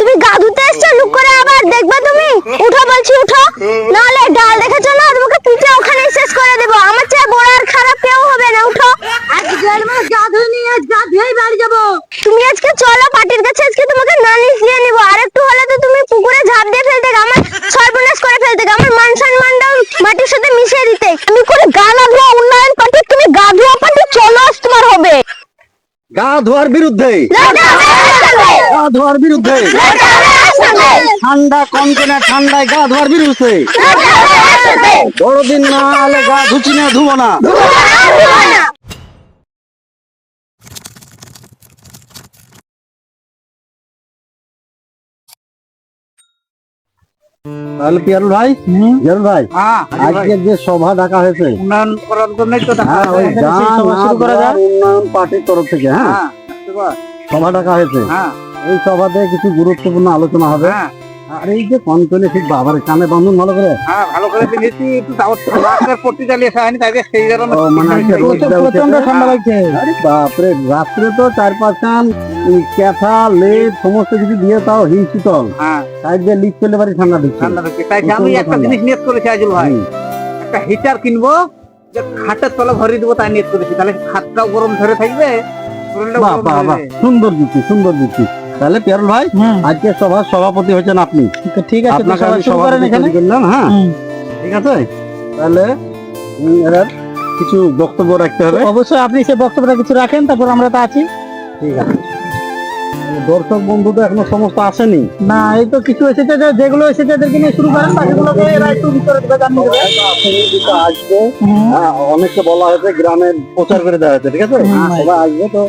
তুমি গা ধুতে এসছো? লুক করে আবার দেখবে তুমি? উঠো বলছি উঠো। নাহলে ডাল দেখেছ না? তোমাকে পিঠে ওখানে শেষ করে দেবো। আমার চেয়ে বড় আর খারাপ কেউ হবে না উঠো। আজকে আমার গা ধুয়ে নিয়ে গা ধুয়েই বাড়ি যাব। তুমি আজকে চলো পাটির কাছে আজকে তোমাকে নালিশ দিয়ে নিবো। আর একটু হলে তো তুমি পুকুরে ঝাঁপ দিয়ে ফেলতে আমার সর্বনাশ করে ফেলতে আমার মান সম্মানটাও মাটির সাথে মিশিয়ে দিতে। তুমি করে গা না উন্নয়ন পার্টি তুমি গা ধোয়া পার্টি চলো আজ তোমার হবে। গা ধোয়ার বিরুদ্ধে গা ধোয়ার বিরুদ্ধে ঠান্ডা কনকনে ঠান্ডায় গা ধোয়ার বিরুদ্ধে। বড়দিন না হলে গা ধুচি না ধুবো না। তাহলে পিয়ারুল ভাই? পিয়ারুল ভাই হ্যাঁ আজকে যে সভা ডাকা হয়েছে উন্নয়ন করার জন্যই তো হ্যাঁ ওই গান উন্নয়ন পার্টির তরফ থেকে হ্যাঁ? হ্যাঁ সভা ডাকা হয়েছে। হ্যাঁ। এই সভাতে কিছু গুরুত্বপূর্ণ আলোচনা হবে। হ্যাঁ। আর এই যে কনকনে ঠিক বাবার কানে বান্ধন ভালো করে? হ্যাঁ ভালো করে দিয়েছি একটু তাও রাস্তার পট্টি চালিয়ে আসা তাই সেই কারণে মানে আজকে রোদটা লাগছে। আরে বাপরে রাত্রে তো চার পাঁচ ক্যাথা লেপ সমস্ত কিছু দিয়ে তাও হিমশীতল। হ্যাঁ। সাইড দিয়ে লিক ফেলে বাড়ি ঠান্ডা দিচ্ছে। ঠান্ডা থাকছে তাই আমি একটা জিনিস নিয়ত করেছি আজুল ভাই। একটা হিটার কিনবো যে খাটের তলা ভরিয়ে দেবো তাই নিয়ত করেছি। তাহলে খাটটাও গরম ধরে থাকবে সুন্দর যুক্তি সুন্দর যুক্তি তাহলে পিয়ারুল ভাই আজকে সভার সভাপতি হচ্ছেন আপনি। ঠিক আপনাকে আমি সভাপতি করলাম হ্যাঁ। ঠিক আছে? তাহলে এবার কিছু বক্তব্য রাখতে হবে। অবশ্যই আপনি সে বক্তব্যটা কিছু রাখেন তারপর আমরা তো আছি। ঠিক আছে। দর্শক বন্ধু তো এখনও সমস্ত আসেনি। না এই তো কিছু এসেছে যে- যেগুলো এসেছে এদেরকে নিয়ে শুরু করেন বাকিগুলোকে এরা একটু ভিতরে কিন্তু আসবে। হ্যাঁ, অনেককে বলা হয়েছে গ্রামের প্রচার করে দেওয়া হয়েছে ঠিক আছে? সবাই আসবে তো।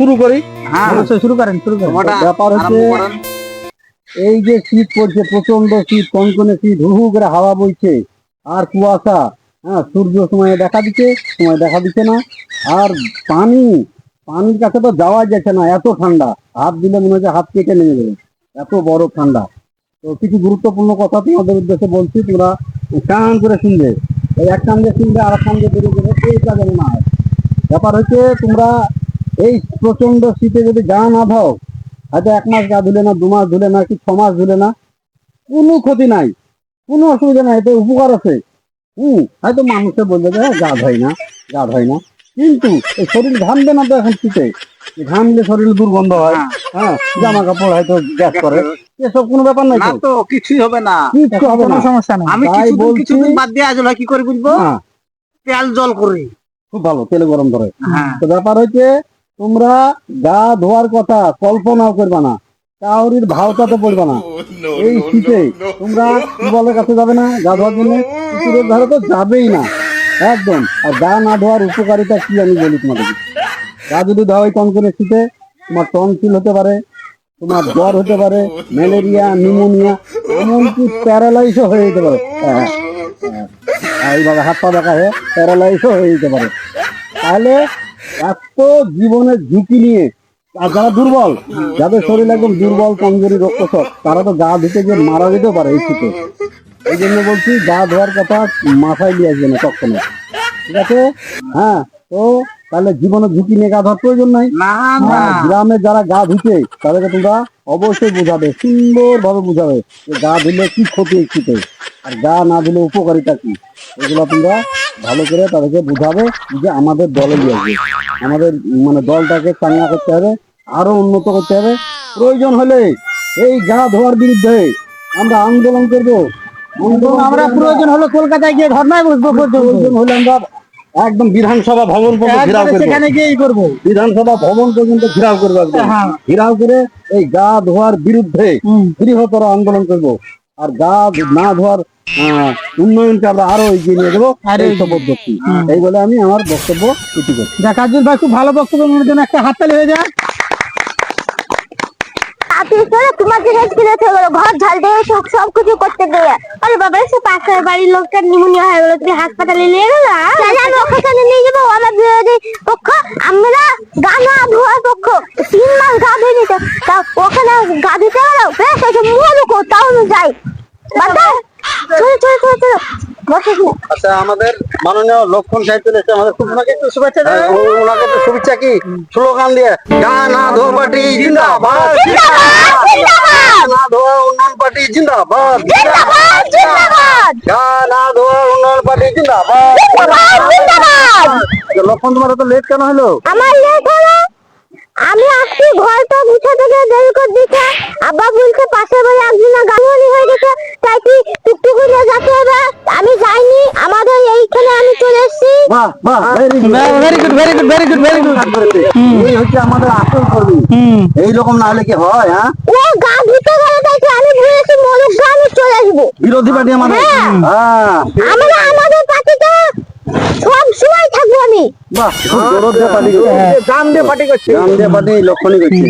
শুরু করি? হ্যাঁ। শুরু করেন শুরু করেন। ব্যাপার হচ্ছে এই যে শীত পড়ছে প্রচণ্ড শীত কনকনে শীত হু করে হাওয়া বইছে। আর কুয়াশা হ্যাঁ সূর্য সময় দেখা দিচ্ছে সময় দেখা দিচ্ছে না। আর পানি পানির কাছে তো যাওয়া যাচ্ছে না এত ঠান্ডা। হাত দিলে মনে হচ্ছে হাত কেটে নেমে যাবে এত বড় ঠান্ডা। তো কিছু গুরুত্বপূর্ণ কথা তোমাদের উদ্দেশ্যে বলছি তোমরা কান করে শুনবে। এক কান দিয়ে শুনবে আর এক কান দিয়ে বেরিয়ে যাবে এইটা যেন না হয় ব্যাপার হচ্ছে তোমরা এই প্রচণ্ড শীতে যদি গা না দাও হয়তো এক মাস গা ধুলে না দু মাস ধুলে না কি ছ মাস ধুলে না কোনো ক্ষতি নাই কোনো অসুবিধা নাই এতে উপকার আছে। হুম হয়তো মানুষে বলবে যে "হ্যাঁ, গা ধয় না গা ধয় না। কিন্তু এই শরীর ঘামবে না তো এখন শীতে। ঘামলে শরীর দুর্গন্ধ হয় হ্যাঁ জামা কাপড় হয়তো গ্যাস করে। এসব কোনো ব্যাপার নাই না তো। কিছুই হবে না। কিছু হবে না। সমস্যা না আমি তাই কিছুদিন বলছি- কিছুদিন বাদ দিয়ে আজল কি করে বুঝব? হ্যাঁ। তেল জল করি। খুব ভালো তেলে গরম করে। হ্যাঁ। তো ব্যাপার হচ্ছে তোমরা গা ধোয়ার কথা কল্পনাও করবে না। কাউরির ভাওতাতে পড়বে না। এই শীতে তোমরা টিউবওয়েলের কাছে যাবে না? গা ধোয়ার জন্য পুকুরের ধারে তো যাবেই না। একদম। আর গা না ধোয়ার উপকারিতা কি আমি বলি তোমাদেরকে গা যদি ধোয়া হয় কনকনে শীতে তোমার টনসিল হতে পারে তোমার জ্বর হতে পারে ম্যালেরিয়া নিউমোনিয়া এমনকি প্যারালাইসও হয়ে যেতে পারে। হ্যাঁ, হ্যাঁ। এইভাবে হাত পা দেখা হয়ে প্যারালাইসও হয়ে যেতে পারে। তাহলে এত জীবনের ঝুঁকি নিয়ে, আর যারা দুর্বল, যাদের শরীর একদম দুর্বল, কমজোরি রক্তসব তারা তো গা ধুতে গিয়ে মারা যেতেও পারে এই শীতে। এই জন্য বলছি, গা ধোয়ার কথা মাথায় নিয়ে আসবে না কখনো। ঠিক আছে? হ্যাঁ তো তাহলে জীবনের ঝুঁকি নিয়ে গা ধোয়ার প্রয়োজন নাই। হ্যাঁ, গ্রামে যারা গা ধুচ্ছে তাদেরকে তোমরা অবশ্যই বুঝাবে সুন্দর ভাবে বুঝাবে যে গা ধুলে কি ক্ষতি এই আর গা না দিলে উপকারিতা কি? এগুলো তোমরা ভালো করে তাদেরকে বুঝাবে যে আমাদের দলে আসবে আমাদের মানে দলটাকে চাঙ্গা করতে হবে আরও উন্নত করতে হবে। প্রয়োজন হলে এই গা ধোয়ার বিরুদ্ধে আমরা আন্দোলন করব। আমরা প্রয়োজন হলো কলকাতায় গিয়ে ধর্নায় বসবো প্রয়োজন হলে আমরা একদম বিধানসভা ভবন পর্যন্ত ঘেরাও করবে। সেখানে গিয়েই করব। বিধানসভা ভবন পর্যন্ত ঘেরাও করব হ্যাঁ। ঘেরাও করে এই গা ধোয়ার বিরুদ্ধে। বৃহত্তর আন্দোলন করব। আর গা না ধোয়ার উন্নয়নকে আমরা আরও এগিয়ে নিয়ে যাব আর এই এই বলে আমি আমার বক্তব্য ইতি করছি জন্য ভাই খুব ভালো বক্তব্য একটা হাততালি হয়ে যায় আপনি করে তোমার জিনিস কিনে থেকে গেলো ঘর ঝাল দিয়ে সব সব কিছু করতে গিয়ে। আরে বাবা সে পাশের বাড়ির লোকটা নিউমোনিয়া হয়ে গেলো তুমি হাসপাতালে নিয়ে গেলো? আমি হাসপাতালে নিয়ে যাব আমার বিরোধী পক্ষ আমরা গা না ধোয়ার পক্ষ। তিন মাস গা ধুয়ে নিতে তা ওখানে গা দিতে গেলো বেশ আছে তাও আমি যাই। বাবা চলো চলো চলো চলো। আচ্ছা আমাদের মাননীয় লক্ষণ সাহিত্য এসে আমাদের। খুব ওনাকে একটু শুভেচ্ছা দেন। ওনাকে একটু শুভেচ্ছা কি? স্লোগান দিয়ে গানা ধো পার্টি জিন্দাবাদ জিন্দাবাদ, জিন্দাবাদ। গানা ধোয়া উন্নয়ন পার্টি জিন্দাবাদ জিন্দাবাদ জিন্দাবাদ। গানা ধোয়া উন্নয়ন পার্টি জিন্দাবাদ জিন্দাবাদ জিন্দাবাদ। লক্ষণ তোমার তো লেট কেন হলো? আমার লেট হলো। আমি আসছি ঘরটা গুছা থেকে দেরি করে দিছে আব্বা বলছে পাশে বাড়ি একজনের গাড়ি হয়ে গেছে। তাই কি টুকটুক করে যেতে হবে আমি যাইনি আমাদের এইখানে আমি চলে এসেছি। বাহ বাহ very good very good very good very good very good এই হচ্ছে আমাদের আসল কর্মী এইরকম না হলে কি হয় হ্যাঁ? ও গা ধুতে গেলে তাই কি আমি ভুলেছি মরুক গা আমি চলে আসব। বিরোধী পার্টি আমাদের। হ্যাঁ। হ্যাঁ। আমরা আমাদের পার্টিতে সব সময় থাকব আমি। বাহ খুব দিয়ে পার্টি দাম দিয়ে পার্টি করছে। গান দিয়ে পার্টি লক্ষণই করছে।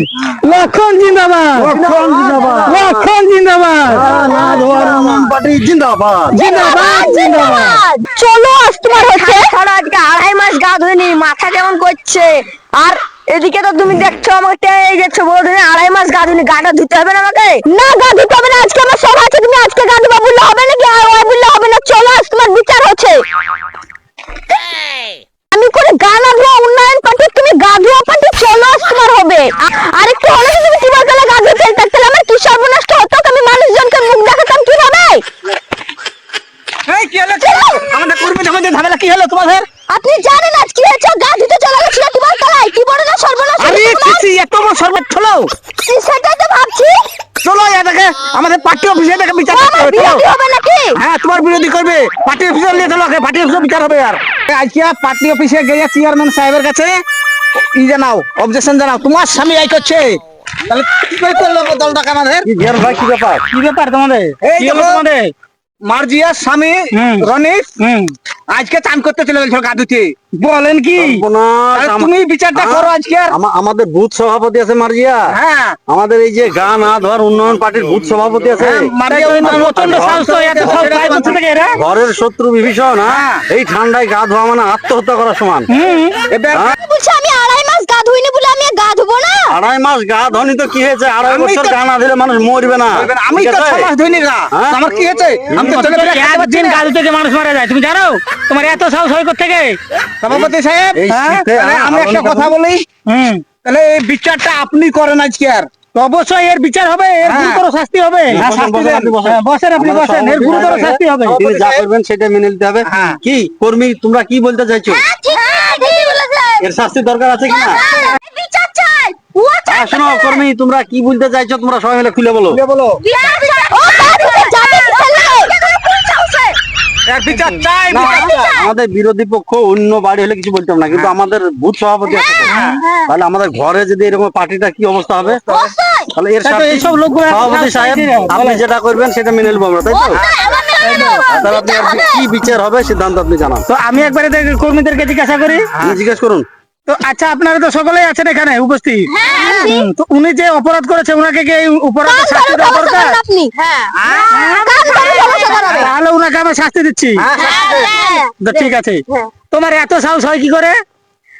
লক্ষণ জিন্দাবাদ। লক্ষণ জিন্দাবাদ। লক্ষণ জিন্দাবাদ। গানা ধোয়া উন্নয়ন পার্টি জিন্দাবাদ। জিন্দাবাদ জিন্দাবাদ। চলো আজ তোমার হচ্ছে। ছাড়া আজকে আড়াই মাস গা ধুইনি মাথা কেমন করছে? আর এদিকে তো তুমি দেখছ আমাকে টেনে গেছো বলো তুমি আড়াই মাস গা ধুইনি গাটা ধুতে হবে না আমাকে? না গা ধুতে হবে না আজকে আমার সব আছে তুমি আজকে গা ধুবা বললে হবে নাকি? আর ওই বললে হবে না চলো আজ তোমার বিচার হচ্ছে। আমি করে গান ধোয়া উন্নয়ন পার্টি তুমি গা ধোয়া পার্টি চলো তোমার হবে। আ- আরেকটু হলে তুমি তোমার গেলে গা ধুতে তাহলে আমার কি সর্বনষ্ট হতো? আমি মানুষজনকে মুখ দেখাতাম কীভাবে? এই কি হলো? আমাদের কর্মীদের মধ্যে ঝামেলা কি হলো তোমাদের আপনি জানেন আজ কি হয়েছে? গা ধুতে চলে গেছিল তোমার তলায়। কি বড় না সর্বনাশ আরে হয়েছে এত বড় সর্বত হলো! সেটাই তো ভাবছি। চলো এটাকে আমাদের পার্টি অফিসে এটাকে বিচার করতে হবে হবে নাকি? হ্যাঁ তোমার বিরোধী করবে। পার্টি অফিসে নিয়ে চলো পার্টি অফিসে বিচার হবে আর। আজকে পার্টি অফিসে গিয়ে চেয়ারম্যান সাহেবের কাছে ই জানাও অবজেকশন জানাও তোমার স্বামী এই করছে। তাহলে কি করে করল দলটাকে আমাদের কি জিয়ার ভাই কি ব্যাপার? কি ব্যাপার তোমাদের? এই তোমাদের? মার্জিয়ার স্বামী হুম। আজকে চান করতে চলে গেছিল গাদুতে। বলেন কি? তুমি বিচারটা করো আজকে আমাদের বুথ সভাপতি আছে মার্জিয়া। হ্যাঁ। আমাদের এই যে গান না ধর উন্নয়ন পার্টির বুথ সভাপতি আছে। এরা? ঘরের শত্রু বিভীষণ হ্যাঁ? এই ঠান্ডায় গা ধোয়া মানে আত্মহত্যা করার সমান এবার হ্যাঁ? বলছি আমি আড়াই মাস গা ধুইনি বলে আমি আর গা ধুবো না আড়াই মাস গা ধনি তো কি হয়েছে? আড়াই বছর গা না দিলে মানুষ মরবে না। আমি তো ধইনি না। হ্যাঁ? আমার কি হয়েছে? আমি তো চলে বেড়ে একদিন না। গাড়ি থেকে মানুষ মারা যায় তুমি জানো? তোমার এত সাহস হয় থেকে সভাপতি সাহেব হ্যাঁ, আমি একটা কথা বলি। হুম। তাহলে এই বিচারটা আপনি করেন আজকে আর। অবশ্যই এর বিচার হবে এর হ্যাঁ। গুরুতর শাস্তি হবে। বসেন, আপনি বসেন। আপনি বসেন। এর গুরুতর শাস্তি হবে। তিনি যা করবেন সেটা মেনে নিতে হবে। কি? কর্মী তোমরা কি বলতে চাইছো। এর শাস্তির দরকার আছে কি শোনো কর্মী তোমরা কি বলতে চাইছো তোমরা সবাই মিলে খুলে বলো। আমাদের বিরোধী পক্ষ অন্য বাড়ি হলে কিছু বলতাম না কিন্তু আমাদের বুথ সভাপতি আছে তাহলে আমাদের ঘরে যদি এরকম পার্টিটা কি অবস্থা হবে তাহলে এর শাস্তি এইসব লোকগুলো সভাপতি সাহেব আপনি যেটা করবেন সেটা মেনে নেব আমরা তাই তো মেনে। তাহলে আপনি। কি বিচার হবে সিদ্ধান্ত আপনি জানান তো আমি একবারে কর্মীদেরকে জিজ্ঞাসা করি জিজ্ঞেস করুন তো আচ্ছা আপনারা তো সকলেই আছেন এখানে উপস্থিত। হ্যাঁ, তো উনি যে অপরাধ করেছে ওনাকে কি অপরাধ শাস্তি দেওয়া দরকার। হ্যাঁ। করাবে। তাহলে ওনাকে আমি শাস্তি দিচ্ছি। হ্যাঁ। হ্যাঁ। তো ঠিক আছে। হ্যাঁ। তোমার এত সাহস হয় কি করে?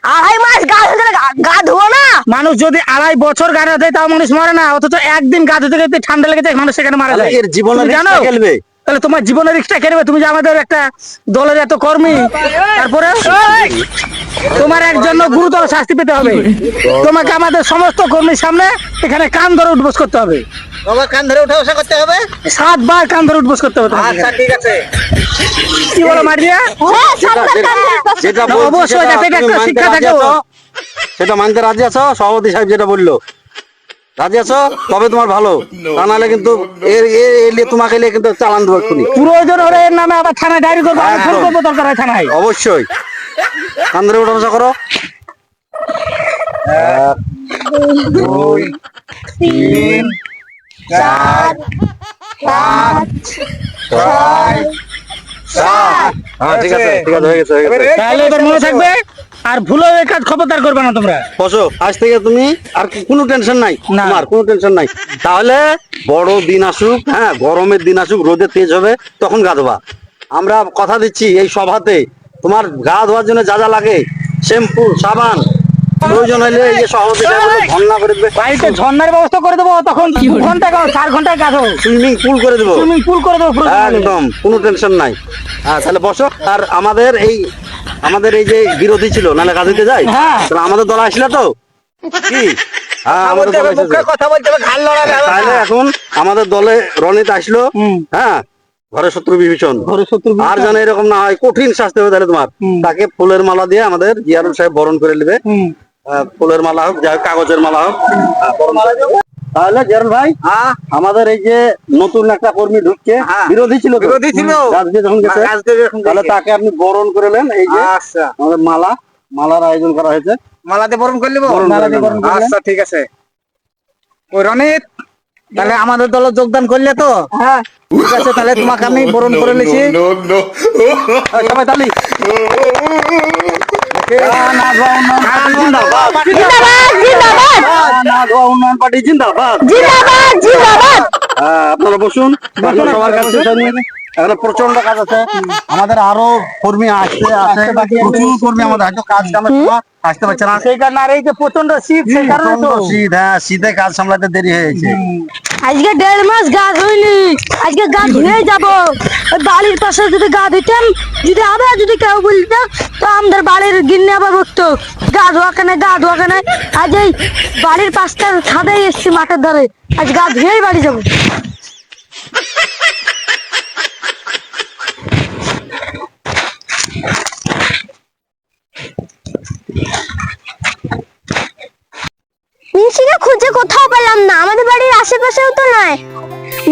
আড়াই মাস গা ধুতে গা- গা না। মানুষ যদি আড়াই বছর গাড়ি দেয় তাও মানুষ মরে না। অথচ একদিন গা ধুতে গেতে ঠান্ডা লেগে যায় মানুষ সেখানে মারা যায়। এর জীবনের জানো? খেলবে তাহলে তোমার জীবনের রিক্সটা খেলবে তুমি যে আমাদের একটা দলের এত কর্মী তারপরে? তোমার একজন গুরুতর শাস্তি পেতে হবে। তোমাকে আমাদের সমস্ত কর্মীর সামনে এখানে কান ধরে উঠবোস করতে হবে। বাবা কান ধরে উঠা বসা করতে হবে? সাতবার কান ধরে উঠবোস করতে হবে আচ্ছা ঠিক আছে। কি বলো মারিয়া? হ্যাঁ, যেটা- অবশ্যই যাতে একটা মানতে শিক্ষা রাজি থাকে। আছো? সেটা মানতে রাজি আছো? সভাপতি সাহেব যেটা বলল। রাজি আছো? তবে তোমার ভালো। তা নাহলে কিন্তু এর এলে তোমাকে এলে কিন্তু চালান দেবো এক্ষুনি। প্রয়োজন হলে এর নামে আবার থানায় ডায়েরি করব আমি ফোন করব দরকার হয় থানায়। অবশ্যই। কান ধরে ওঠা বসা করো। এক, দুই তিন চার, পাঁচ, ছয়, সাত। হ্যাঁ ঠিক আছে ঠিক আছে হয়ে গেছে হয়ে গেছে। তাহলে এবার মনে থাকবে আর ভুলো এই কাজ খবরদার করবে না তোমরা। বসো আজ থেকে তুমি আর কি- কোনো টেনশন নাই তোমার কোনো টেনশন নাই। তাহলে বড় দিন আসুক হ্যাঁ গরমের দিন আসুক রোদে তেজ হবে তখন গা ধোবা। আমরা কথা দিচ্ছি এই সভাতে। তোমার গা ধোয়ার জন্য যা যা লাগে শ্যাম্পু সাবান প্রয়োজন হলে এই যে সভাপতি সাহেব করে দেবে। বাড়িতে ঝর্ণার ব্যবস্থা করে দেবো তখন ঘণ্টা চার ঘন্টায় কাজ সুইমিং পুল করে দেবো। সুইমিং পুল করে দেবো একদম কোনো টেনশন নাই। হ্যাঁ তাহলে বসো আর আমাদের এই আমাদের এই যে বিরোধী ছিল নাহলে কাজ হইতে যায়? হ্যাঁ। তাহলে আমাদের দল আসলে তো? কি? হ্যাঁ কথা আমাদের দল বলতে। এখন আমাদের দলে রনিত আসলো। হ্যাঁ ঘরে শত্রু বিভীষণ। ঘরে শত্রু আর যেন এরকম না হয় কঠিন শাস্তি হবে তাহলে তোমার। তাকে ফুলের মালা দিয়ে আমাদের জিয়ারুল সাহেব বরণ করে নেবে। ফুলের মালা হোক যাই কাগজের মালা হোক। তাহলে জিয়ারুল ভাই আমাদের এই যে নতুন একটা কর্মী ঢুকছে হ্যাঁ। বিরোধী ছিল? বিরোধী ছিল। গেছে তাহলে তাকে আপনি বরণ করে নেন এই যে আচ্ছা। আমাদের মালা মালার আয়োজন করা হয়েছে। মালাতে বরণ করে। বরণ করলে? আচ্ছা ঠিক আছে। ওই রনিত তাহলে আমাদের দলে যোগদান করলে তো হ্যাঁ ঠিক আছে তাহলে তোমাকে আমি বরণ করে নিছি এই, সবাই তালি জিন্দাবাদ জিন্দাবাদ জিন্দাবাদ জিন্দাবাদ জিন্দাবাদ হ্যাঁ, আপনারা বসুন। সবার কাছে এখন প্রচণ্ড কাজ আছে। আমাদের আরও কর্মী আসছে আছে প্রচুর কর্মী আমাদের হয়তো কাজ আসতে পারছে না। সেই কারণে আর এই যে প্রচণ্ড শীত সেই কারণে তো। শীত হ্যাঁ শীতে কাজ সামলাতে দেরি হয়েছে আজকে দেড় মাস গা ধুইনি আজকে গা ধুয়ে যাব। বাড়ির পাশে যদি গা ধুইতাম যদি আবার যদি কেউ বলতো তো আমাদের বাড়ির গিন্নি আবার বকতো গা ধোয়া কেন গা ধোয়া কেন। আজ এই বাড়ির পাশটার ছাদে এসছি মাঠের ধারে। আজ গা ধুয়েই বাড়ি যাব। মিনসিকে খুঁজে কোথাও পেলাম না, আমাদের বাড়ির আশেপাশেও তো নয়।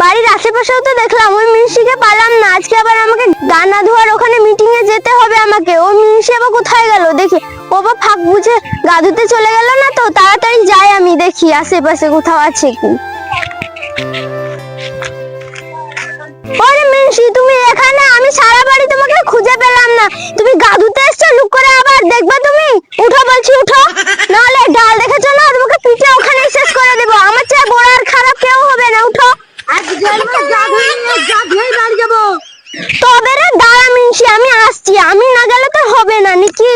বাড়ির আশেপাশেও তো দেখলাম, ওই মিনসিকে পেলাম না। আজকে আবার আমাকে গানা ধোয়ার ওখানে মিটিং এ যেতে হবে আমাকে। ওই মিনসি আবার কোথায় গেল? দেখি। ও বা ফাঁক বুঝে গা ধুতে চলে গেল না তো? তাড়াতাড়ি যাই আমি, দেখি আশেপাশে কোথাও আছে কি। ওরে মিনসি, তুমি এখানে, আমি সারা বাড়ি তোমাকে খুঁজে পেলাম না। তুমি গা ধুতে এসছো, লুক করে আবার তুমি? উঠো বলছি, উঠো। নাহলে ডাল দেখেছ না? তোমাকে পিঠে ওখানে শেষ করে দেবো। আমার চেয়ে বড় আর খারাপ কেউ হবে না, উঠো। গা গা তবে রে, দাঁড়া মিনসি, আমি আসছি। আমি না গেলে তো হবে না, নাকি?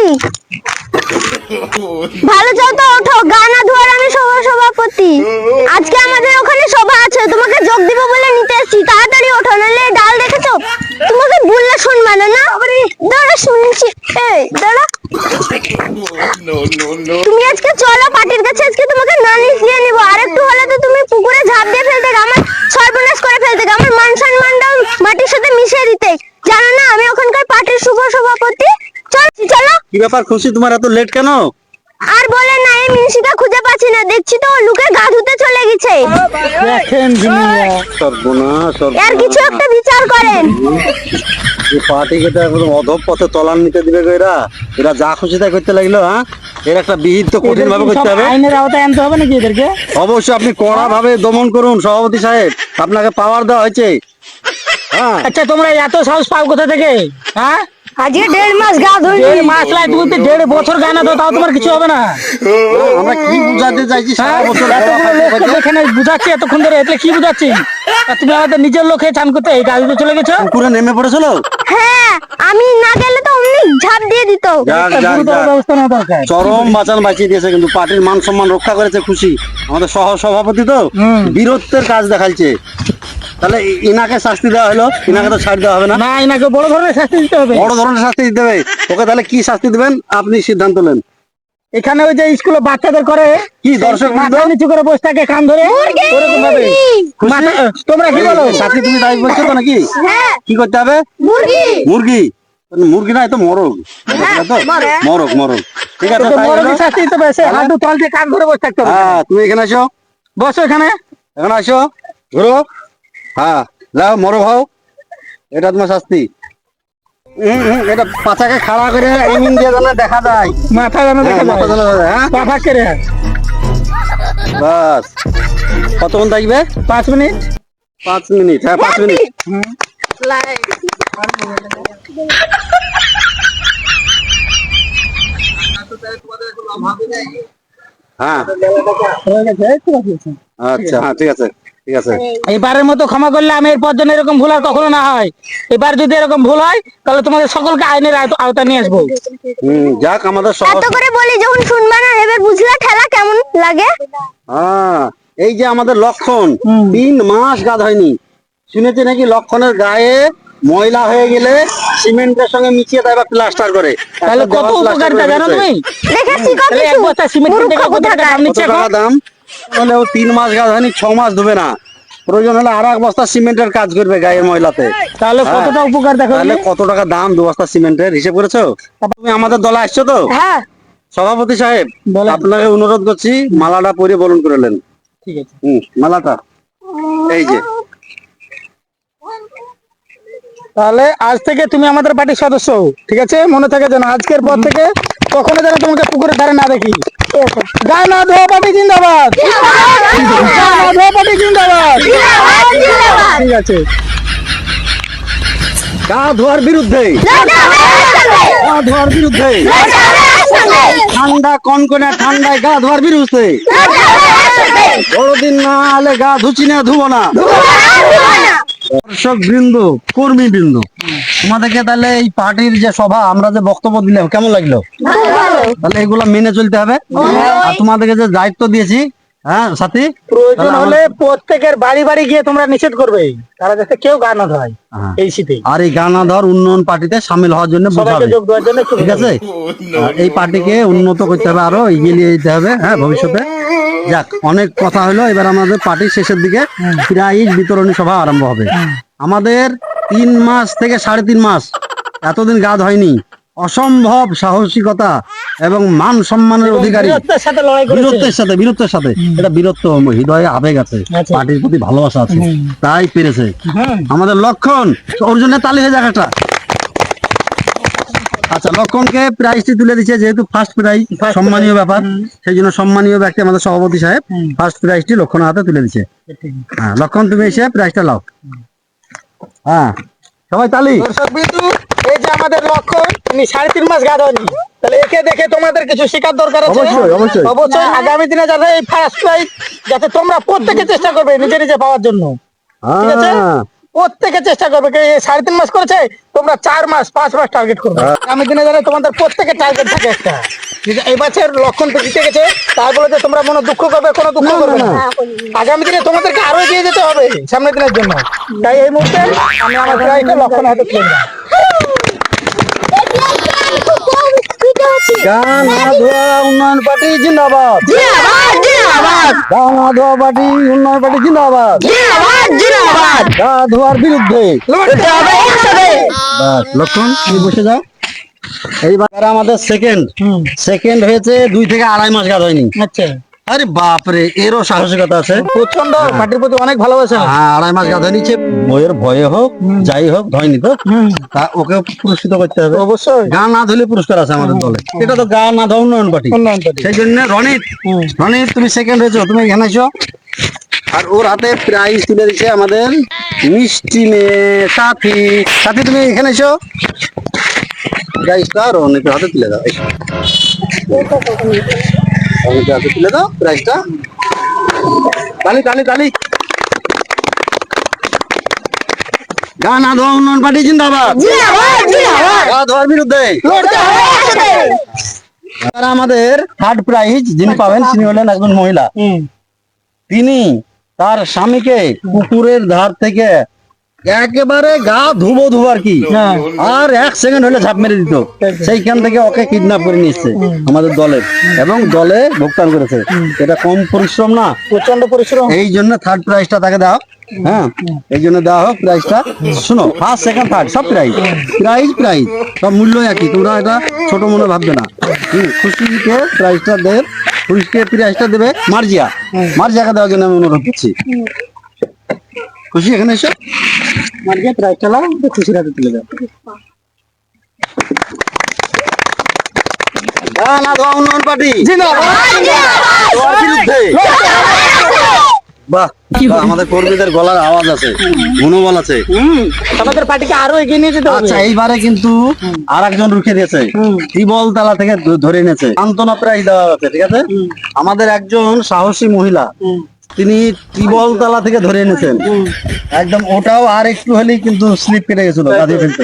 ভালো, যাও তো, ওঠো। গানা ধোয়ার আমি সভা সভাপতি আজকে আমাদের ওখানে সভা আছে, তোমাকে যোগ দিব বলে নিতে এসেছি। তাড়াতাড়ি ওঠো নাহলে ডাল দেখেছ? তোমাকে বললে শুনবে না না? দাঁড়া, শুনছি। এই, দাঁড়া। তুমি আজকে চলো পার্টির কাছে আজকে তোমাকে নালিশ দিয়ে নিবো। আর একটু হলে তো তুমি পুকুরে ঝাঁপ দিয়ে ফেলতে আমার সর্বনাশ করে ফেলতে আমার মান সম্মানটাও মাটির সাথে মিশিয়ে দিতে। জানো না, আমি ওখানকার পার্টির শুভ সভাপতি চল, চলো। কি ব্যাপার, খুশি? তোমার এত লেট কেন আর বলে না এই মিনসিটা খুঁজে পাচ্ছি না দেখছি তো ও লুকে গা ধুতে দেখেন দুনিয়া। সর্বনাশ এর কিছু একটা বিচার করেন। এই পার্টিকে তো একদম অধপ পথে তলান নিতে দিবে এরা। এরা যা খুশি তাই করতে লাগল হ্যাঁ? এর একটা বিহিত তো কঠিন ভাবে করতে হবে। আইনের আওতায় আনতে হবে নাকি এদেরকে? অবশ্যই আপনি কড়া ভাবে দমন করুন সভাপতি সাহেব। আপনাকে পাওয়ার দেওয়া হয়েছে। হ্যাঁ। আচ্ছা তোমরা এত সাহস পাও কোথা থেকে? হ্যাঁ? আজকে দেড় মাস গা ধুই দেড় মাস লাই তুমি তো দেড় বছর গানা দাও তাও তোমার কিছু হবে না। আমরা কি বুঝাতে চাইছি সারা হ্যাঁ? বছর এখানে বুঝাচ্ছি এতক্ষণ ধরে এতে কি বুঝাচ্ছি? তুমি আমাদের নিজের লোকে চান করতে এই গাড়িতে চলে গেছো? পুকুরে নেমে পড়েছিল? হ্যাঁ আমি না গেলে তো অমনি ঝাঁপ দিয়ে দিত। চরম বাঁচান বাঁচিয়ে দিয়েছে কিন্তু পার্টির মান সম্মান রক্ষা করেছে খুশি। আমাদের সহ সভাপতি তো। বীরত্বের কাজ দেখাইছে। তাহলে এনাকে শাস্তি দেওয়া হলো এনাকে তো ছাড় দেওয়া হবে না। না এনাকে বড় ধরনের শাস্তি দিতে হবে। বড় ধরনের শাস্তি দিতে হবে। ওকে তাহলে কি শাস্তি দিবেন? আপনি সিদ্ধান্ত নেন। এখানে ওই যে স্কুলে বাচ্চাদের করে কি দর্শক মাথা নিচু করে বসে থাকে কান ধরে। ওরকম ভাবে। তোমরা কি বলো? শাস্তি তুমি তাই বলছো তো নাকি? হ্যাঁ। কি করতে হবে? মুরগি! মুরগি। মুরগি না তো মরগ। মরগ। মরগ ঠিক আছে তো তাই বড় হলো। কি শাস্তি দিতে হবে সে হাঁটু তল দিয়ে কান ধরে বসে থাকতে হবে। হ্যাঁ তুমি এখানে আসো। বসো এখানে। এখানে আসো। ঘুরো হ্যাঁ যাও মরো ভাও। এটা তোমার শাস্তি। এটা পাছাকে খাড়া করে দিয়ে যেন দেখা যায়। মাথা যেন হ্যাঁ, দেখা যায় হ্যাঁ? করে বাস। কতক্ষণ থাকবে? পাঁচ মিনিট। পাঁচ মিনিট হ্যাঁ পাঁচ মিনিট। হ্যাঁ। আচ্ছা হ্যাঁ ঠিক আছে। ঠিক আছে। এবারের মতো ক্ষমা করলে আমি এরপর যেন এরকম ভুল আর কখনো না হয়। এবার যদি এরকম ভুল হয় তাহলে তোমাদের সকলকে আইনের আওতা- নিয়ে আসব। হুম যাক আমাদের এত করে বলি যখন শুনবা না এবার বুঝলা খেলা কেমন লাগে? হ্যাঁ এই যে আমাদের লক্ষণ তিন মাস গাদ হয়নি। শুনেছি নাকি লক্ষণের গায়ে ময়লা হয়ে গেলে সিমেন্টের সঙ্গে মিশিয়ে দেয় বা প্লাস্টার করে। তাহলে কত উপকারিতা জানো তুমি? দেখেছি কত সিমেন্ট থেকে কত টাকা। দাম? হলে ও তিন মাস গাছ হয়নি ছ মাস ধুবে না। প্রয়োজন হলে আর এক বস্তা সিমেন্টের কাজ করবে গায়ের ময়লাতে। তাহলে হ্যাঁ। কতটা উপকার দেখো তাহলে কত টাকা দাম দু বস্তা সিমেন্টের? হিসেব করেছ? তুমি আমাদের দলে আসছো তো? হ্যাঁ। সভাপতি সাহেব আপনাকে অনুরোধ করছি মালাটা পরে বরণ করে নেন। ঠিক আছে। হুম মালাটা। এই যে। তাহলে আজ থেকে তুমি আমাদের পার্টির সদস্য ঠিক আছে? মনে থাকে যেন আজকের পর থেকে কখনো যেন তোমাকে পুকুরের ধারে না দেখি। গায়ে না ধোয়া পার্টি জিন্দাবাদ গায়ে ধোয়া পার্টি জিন্দাবাদ ঠিক আছে গা ধোয়ার বিরুদ্ধে গা ধোয়ার বিরুদ্ধে ঠান্ডা কনকনে ঠান্ডায় গা ধোয়ার বিরুদ্ধে বড়দিন না হলে গা ধুচি না ধুবো না দর্শক বৃন্দ কর্মী বৃন্দ তোমাদেরকে তাহলে এই পার্টির যে সভা আমরা যে বক্তব্য দিলাম কেমন লাগল? তাহলে এগুলো মেনে চলতে হবে। আর তোমাদেরকে যে দায়িত্ব দিয়েছি হ্যাঁ সাথী? প্রয়োজন হলে প্রত্যেকের বাড়ি বাড়ি গিয়ে তোমরা নিষেধ করবে। তারা যাতে কেউ গা না ধয় হ্যাঁ। এই শীতে আর এই গানাধর উন্নয়ন পার্টিতে সামিল হওয়ার জন্য বোঝাবে যোগ দেওয়ার জন্য ঠিক আছে? এই পার্টিকে উন্নত করতে হবে আরও এগিয়ে নিয়ে যেতে হবে হ্যাঁ ভবিষ্যতে। যাক অনেক কথা হলো। এবার আমাদের পার্টির শেষের দিকে প্রাইজ বিতরণী সভা আরম্ভ হবে। আমাদের তিন মাস থেকে সাড়ে তিন মাস। এতদিন গাদ হয়নি। অসম্ভব সাহসিকতা এবং মান সম্মানের অধিকারী। বীরত্বের সাথে বীরত্বের সাথে এটা বীরত্ব হৃদয়ে আবেগ আছে। আচ্ছা। পার্টির প্রতি ভালোবাসা আছে। তাই পেরেছে। আমাদের লক্ষণ ওর জন্য তালি হয়ে একটা। আচ্ছা লক্ষণকে প্রাইজটি তুলে দিচ্ছে যেহেতু ফার্স্ট প্রাইজ সম্মানীয় ব্যাপার। সেই জন্য সম্মানীয় ব্যক্তি আমাদের সভাপতি সাহেব ফার্স্ট প্রাইজটি লক্ষণের হাতে তুলে দিচ্ছে। হ্যাঁ লক্ষণ তুমি এসে প্রাইজটা লাও। হ্যাঁ। সবাই তালি। দর্শক বিন্দু এই যে আমাদের লক্ষ্য তিনি সাড়ে তিন মাস গাধনি। তাহলে একে দেখে তোমাদের কিছু শেখার দরকার আছে অবশ্যই, অবশ্যই। অবশ্যই আগামী দিনে যাতে এই ফার্স্ট প্রাইজ যাতে তোমরা প্রত্যেকে চেষ্টা করবে নিজে নিজে পাওয়ার জন্য। ঠিক আছে? হ্যাঁ প্রত্যেকে চেষ্টা করবে সাড়ে তিন মাস করেছে তোমরা চার মাস পাঁচ মাস টার্গেট করবে আগামী দিনে যাতে তোমাদের প্রত্যেকের টার্গেট থাকে একটা এই বছর লক্ষণ তো জিতে গেছে তাই বলে যে তোমরা মনে দুঃখ করবে কোনো দুঃখ করবে না আগামী দিনে তোমাদেরকে আরও এগিয়ে যেতে হবে সামনের দিনের জন্য তাই এই মুহূর্তে আমি আমার প্রাইজটা লক্ষণ হাতে তুলে দিলাম গান ধোয়া উন্নয়ন পার্টি জিন্দাবাদ ধোয়া পার্টি উন্নয়ন পার্টি জিন্দাবাদ। ধোয়ার বিরুদ্ধে। লক্ষণ তুমি বসে যাও। এইবার আমাদের সেকেন্ড সেকেন্ড হয়েছে দুই থেকে আড়াই মাস গাছ হয়নি। আচ্ছা। আরে বাপরে এরও সাহসিকতা আছে। প্রচণ্ড পার্টির প্রতি অনেক ভালোবাসা। হ্যাঁ আড়াই মাস গাছ নিচ্ছে। বইয়ের ভয়ে হোক যাই হোক হয়নি তো। তা ওকে পুরস্কৃত করতে হবে। অবশ্যই। গা না ধুলে পুরস্কার আছে আমাদের দলে। এটা তো গা না পার্টি। উন্নয়ন পার্টি। সেই জন্য রনিত রনিত তুমি সেকেন্ড হয়েছো তুমি এখানে এসো। আর ওর হাতে প্রাইজ তুলে দিচ্ছে আমাদের মিষ্টি মেয়ে সাথী। সাথী তুমি এখানে এসো। প্রাইজটা রনিতের হাতে তুলে দাও। এসো। তুলে দাও প্রাইজটা তালি তালি তালি গা না উন্নয়ন পার্টি জিন্দাবাদ। ধোয়ার বিরুদ্ধে। আর আমাদের থার্ড প্রাইজ যিনি পাবেন তিনি হলেন একজন মহিলা। তিনি তার স্বামীকে কুকুরের ধার থেকে একেবারে গা ধুবো ধুবো আর কি। আর এক সেকেন্ড হলে ঝাঁপ মেরে দিত। সেইখান থেকে ওকে কিডন্যাপ করে নিয়ে এসছে আমাদের দলের এবং দলে ভুগতান করেছে। এটা কম পরিশ্রম না। প্রচণ্ড পরিশ্রম। এই জন্য থার্ড প্রাইজটা তাকে দাও হ্যাঁ? এই জন্য দেওয়া হোক প্রাইজটা শুনো ফার্স্ট সেকেন্ড থার্ড সব প্রাইজ প্রাইজ প্রাইজ সব মূল্য একই। তোমরা এটা ছোট মনে ভাববে না। হুম, খুশিকে প্রাইজটা দেবে খুশিকে প্রাইজটা দেবে মার্জিয়া। মার্জিয়াকে দেওয়ার জন্য আমি অনুরোধ করছি। খুশি এখানে এসো। মার্জিয়া প্রাইজটা লাও খুশির হাতে তুলে দাও না ধোয়া উন্নয়ন পার্টি। ধোয়ার বিরুদ্ধে। বাহ বাহ, আমাদের কর্মীদের গলার আওয়াজ আছে মনোবল আছে। আমাদের পার্টিকে আরও এগিয়ে নিয়ে যেতে আচ্ছা এইবারে কিন্তু আর একজন রুখে দিয়েছে। ত্রিবল তালা থেকে ধরে এনেছে। সান্ত্বনা প্রায় দেওয়া হচ্ছে ঠিক আছে? আমাদের একজন সাহসী মহিলা তিনি টিবল তলা থেকে ধরে এনেছেন। একদম ওটাও আর একটু হলেই কিন্তু স্লিপ কেটে গেছিল ফেলতে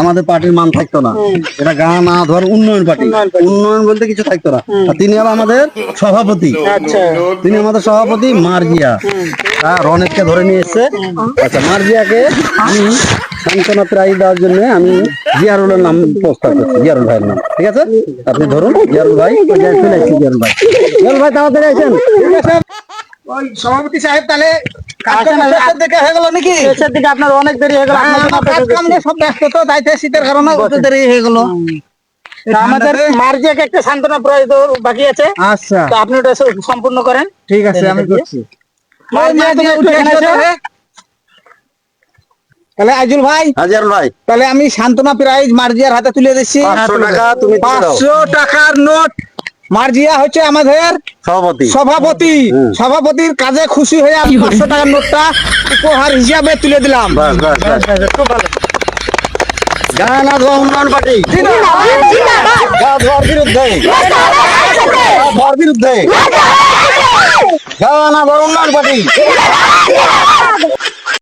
আমাদের পার্টির মান থাকতো না। এটা গা না ধর উন্নয়ন পার্টি। উন্নয়ন বলতে কিছু থাকতো না। তিনি আবার আমাদের সভাপতি। আচ্ছা। তিনি আমাদের সভাপতি মার্জিয়া। হ্যাঁ ধরে নিয়ে এসছে। আচ্ছা মার্জিয়াকে আমি সান্ত্বনা প্রাইজ দেওয়ার জন্য আমি জিয়ারুলের নাম প্রস্তাব করছি জিয়ারুল ভাইয়ের নাম। ঠিক আছে? আপনি ধরুন জিয়ারুল ভাই চলে আসছি জিয়ারুল ভাই। জিয়ারুল ভাই তাড়াতাড়ি আসেন। ঠিক আছে ওই সভাপতি সাহেব তাহলে আচ্ছা, শেষের দিকে গেল নাকি? শেষের দিকে আপনার অনেক দেরি হয়ে গেল আপনার জন্য আমার কাজ অপেক্ষা কাম করছি। নিয়ে সব ব্যস্ত তো তাইতে শীতের কারণে দেরি হয়ে গেল। আমাদের মার্জিয়াকে একটা সান্ত্বনা প্রায় বাকি আছে। আচ্ছা। তো আপনি ওটা সম্পূর্ণ করেন। ঠিক আছে আমি করছি। তাহলে আইজুল ভাই ভাই। তাহলে আমি সান্ত্বনা প্রাইজ মার্জিয়ার হাতে তুলে দিচ্ছি। পাঁচশো টাকা তুমি দিয়ে দাও। পাঁচশো টাকার নোট মার্জিয়া হচ্ছে আমাদের সভাপতি। সভাপতি। সভাপতির কাজে খুশি হয়ে আমি পাঁচশো টাকার নোটটা উপহার হিসাবে তুলে দিলাম। বিরুদ্ধে।